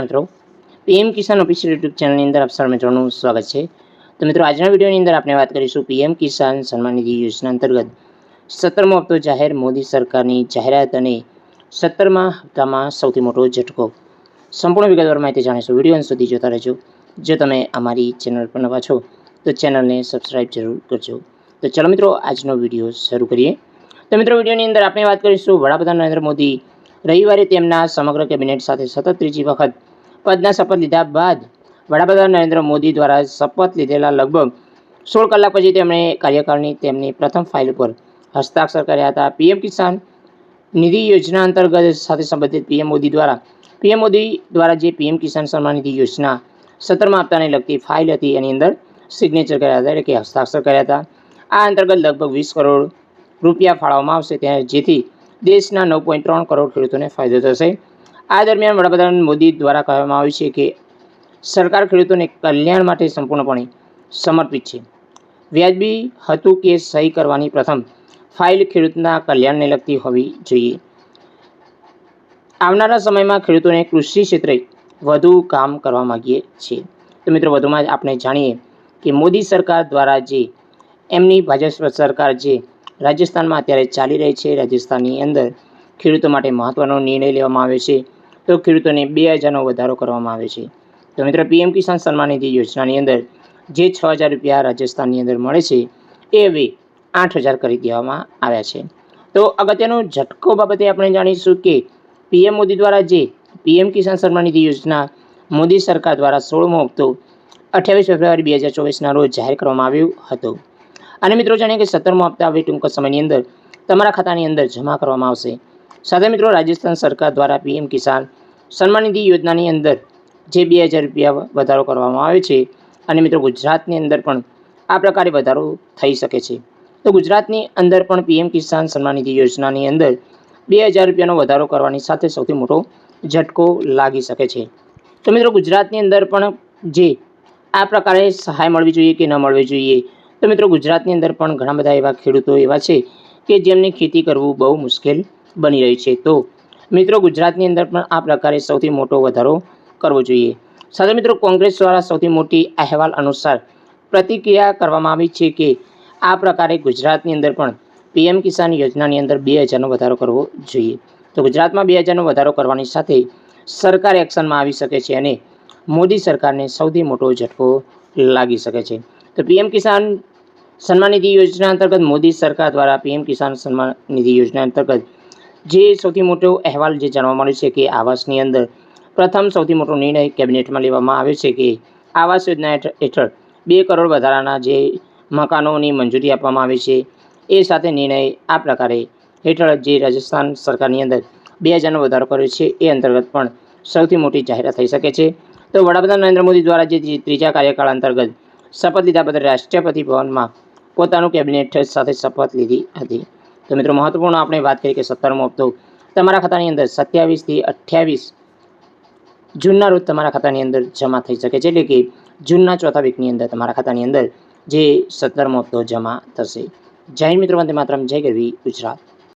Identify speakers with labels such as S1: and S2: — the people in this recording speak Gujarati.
S1: મિત્રો. પીએમ કિસાન ઓફિશિયલ યુટ્યુબ ચેનલની અંદર આપ સર્વ મિત્રોનું સ્વાગત છે. તો મિત્રો, આજના વિડીયોની અંદર આપણે વાત કરીશું પીએમ કિસાન સન્માન નિધિ યોજના અંતર્ગત સત્તરમો હપ્તો જાહેર મોદી સરકારની જાહેરાત અને સત્તરમા હપ્તામાં સૌથી મોટો ઝટકો. સંપૂર્ણ વિગતવાર માહિતી જાણીશું. વીડિયો અંત સુધી જોતા રહેજો. જો તમે અમારી ચેનલ પર નવા છો, તો ચેનલને સબસ્ક્રાઇબ જરૂર કરજો. તો ચલો મિત્રો, આજનો વીડિયો શરૂ કરીએ. તો મિત્રો, વિડીયોની અંદર આપણે વાત કરીશું વડાપ્રધાન નરેન્દ્ર મોદી રવિવારે તેમના સમગ્ર કેબિનેટ સાથે સતત ત્રીજી વખત પદના શપથ લીધા બાદ વડાપ્રધાન નરેન્દ્ર મોદી દ્વારા શપથ લીધેલા લગભગ સોળ કલાક પછી તેમણે કાર્યકાળની તેમની પ્રથમ ફાઇલ ઉપર હસ્તાક્ષર કર્યા હતા. પીએમ કિસાન નિધિ યોજના અંતર્ગત સાથે સંબંધિત પીએમ મોદી દ્વારા પીએમ મોદી દ્વારા જે પીએમ કિસાન સન્માન નિધિ યોજના સત્રમાં આપતાને લગતી ફાઇલ હતી એની અંદર સિગ્નેચર કર્યા હતા એટલે કે હસ્તાક્ષર કર્યા હતા. આ અંતર્ગત લગભગ વીસ કરોડ રૂપિયા ફાળવવામાં આવશે. ત્યાં જેથી દેશના નવ પોઈન્ટ ત્રણ કરોડ ખેડૂતોને ફાયદો થશે. આ દરમિયાન વડાપ્રધાન મોદી દ્વારા કહેવામાં આવ્યું છે કે સરકાર ખેડૂતોને કલ્યાણ માટે સંપૂર્ણપણે સમર્પિત છે. વ્યાજબી હતું કે સહી કરવાની પ્રથમ ફાઇલ ખેડૂતના કલ્યાણને લગતી હોવી જોઈએ. આવનારા સમયમાં ખેડૂતોને કૃષિ ક્ષેત્રે વધુ કામ કરવા માગીએ છીએ. તો મિત્રો, વધુમાં આપણે જાણીએ કે મોદી સરકાર દ્વારા જે એમની ભાજપ સરકાર જે રાજસ્થાનમાં અત્યારે ચાલી રહી છે. રાજસ્થાનની અંદર ખેડૂતો માટે મહત્ત્વનો નિર્ણય લેવામાં આવ્યો છે. તો ખેડૂતોને બે હજારનો વધારો કરવામાં આવ્યો છે. તો મિત્રો, પીએમ કિસાન સન્માન નિધિ યોજનાની અંદર જે છ હજાર રૂપિયા રાજસ્થાનની અંદર મળે છે, એ હવે આઠ હજાર કરી દેવામાં આવ્યા છે. તો અગત્યનો ઝટકો બાબતે આપણે જાણીશું કે પીએમ મોદી દ્વારા જે પીએમ કિસાન સન્માન નિધિ યોજના મોદી સરકાર દ્વારા સોળમો હપ્તો અઠ્યાવીસ ફેબ્રુઆરી બે હજાર ચોવીસના રોજ જાહેર કરવામાં આવ્યો હતો. અને મિત્રો જાણીએ કે સત્તરમો હપ્તા હવે ટૂંક સમયની અંદર તમારા ખાતાની અંદર જમા કરવામાં આવશે. સાથે મિત્રો રાજસ્થાન સરકાર દ્વારા પીએમ કિસાન સન્માન નિધિ યોજનાની અંદર જે બે હજાર રૂપિયા વધારો કરવામાં આવે છે અને મિત્રો ગુજરાતની અંદર પણ આ પ્રકારે વધારો થઈ શકે છે. તો ગુજરાતની અંદર પણ પીએમ કિસાન સન્માન નિધિ યોજનાની અંદર બે હજાર રૂપિયાનો વધારો કરવાની સાથે સૌથી મોટો ઝટકો લાગી શકે છે. તો મિત્રો ગુજરાતની અંદર પણ જે આ પ્રકારે સહાય મળવી જોઈએ કે ન મળવી જોઈએ તો મિત્રો ગુજરાતની અંદર પણ ઘણા બધા એવા ખેડૂતો એવા છે કે જેમને ખેતી કરવું બહુ મુશ્કેલ બની રહ્યું છે. તો મિત્રો ગુજરાતની અંદર પણ આ પ્રકારે સૌથી મોટો વધારો કરવો જોઈએ. સાથે મિત્રો કોંગ્રેસ દ્વારા સૌથી મોટી અહેવાલ અનુસાર પ્રતિક્રિયા કરવામાં આવી છે કે આ પ્રકારે ગુજરાતની અંદર પણ પીએમ કિસાન યોજનાની અંદર બે હજારનો વધારો કરવો જોઈએ. તો ગુજરાતમાં બે હજારનો વધારો કરવાની સાથે સરકાર એક્શનમાં આવી શકે છે અને મોદી સરકારને સૌથી મોટો ઝટકો લાગી શકે છે. તો પીએમ કિસાન સન્માન નિધિ યોજના અંતર્ગત મોદી સરકાર દ્વારા પીએમ કિસાન સન્માન નિધિ યોજના અંતર્ગત જે સૌથી મોટો અહેવાલ જે જાણવા મળ્યો છે કે આવાસની અંદર પ્રથમ સૌથી મોટો નિર્ણય કેબિનેટમાં લેવામાં આવ્યો છે કે આવાસ યોજના હેઠ- હેઠળ બે કરોડ વધારાના જે મકાનોની મંજૂરી આપવામાં આવી છે, એ સાથે નિર્ણય આ પ્રકારે હેઠળ જે રાજસ્થાન સરકારની અંદર બે હજારનો વધારો કર્યો છે, એ અંતર્ગત પણ સૌથી મોટી જાહેરાત થઈ શકે છે. તો વડાપ્રધાન નરેન્દ્ર મોદી દ્વારા જે ત્રીજા કાર્યકાળ અંતર્ગત શપથ લીધા બદલ રાષ્ટ્રપતિ ભવનમાં પોતાનું કેબિનેટ સાથે શપથ લીધી હતી. તો મિત્રો, મહત્વપૂર્ણ આપણે વાત કરી કે સત્તરમો હપ્તો તમારા ખાતાની અંદર સત્યાવીસથી અઠ્યાવીસ જૂનના રોજ તમારા ખાતાની અંદર જમા થઈ શકે છે. એટલે કે જૂનના ચોથા વીકની અંદર તમારા ખાતાની અંદર જે સત્તરમો હપ્તો જમા થશે. જય મિત્રો, વંદે માત્ર જય ગરવી ગુજરાત.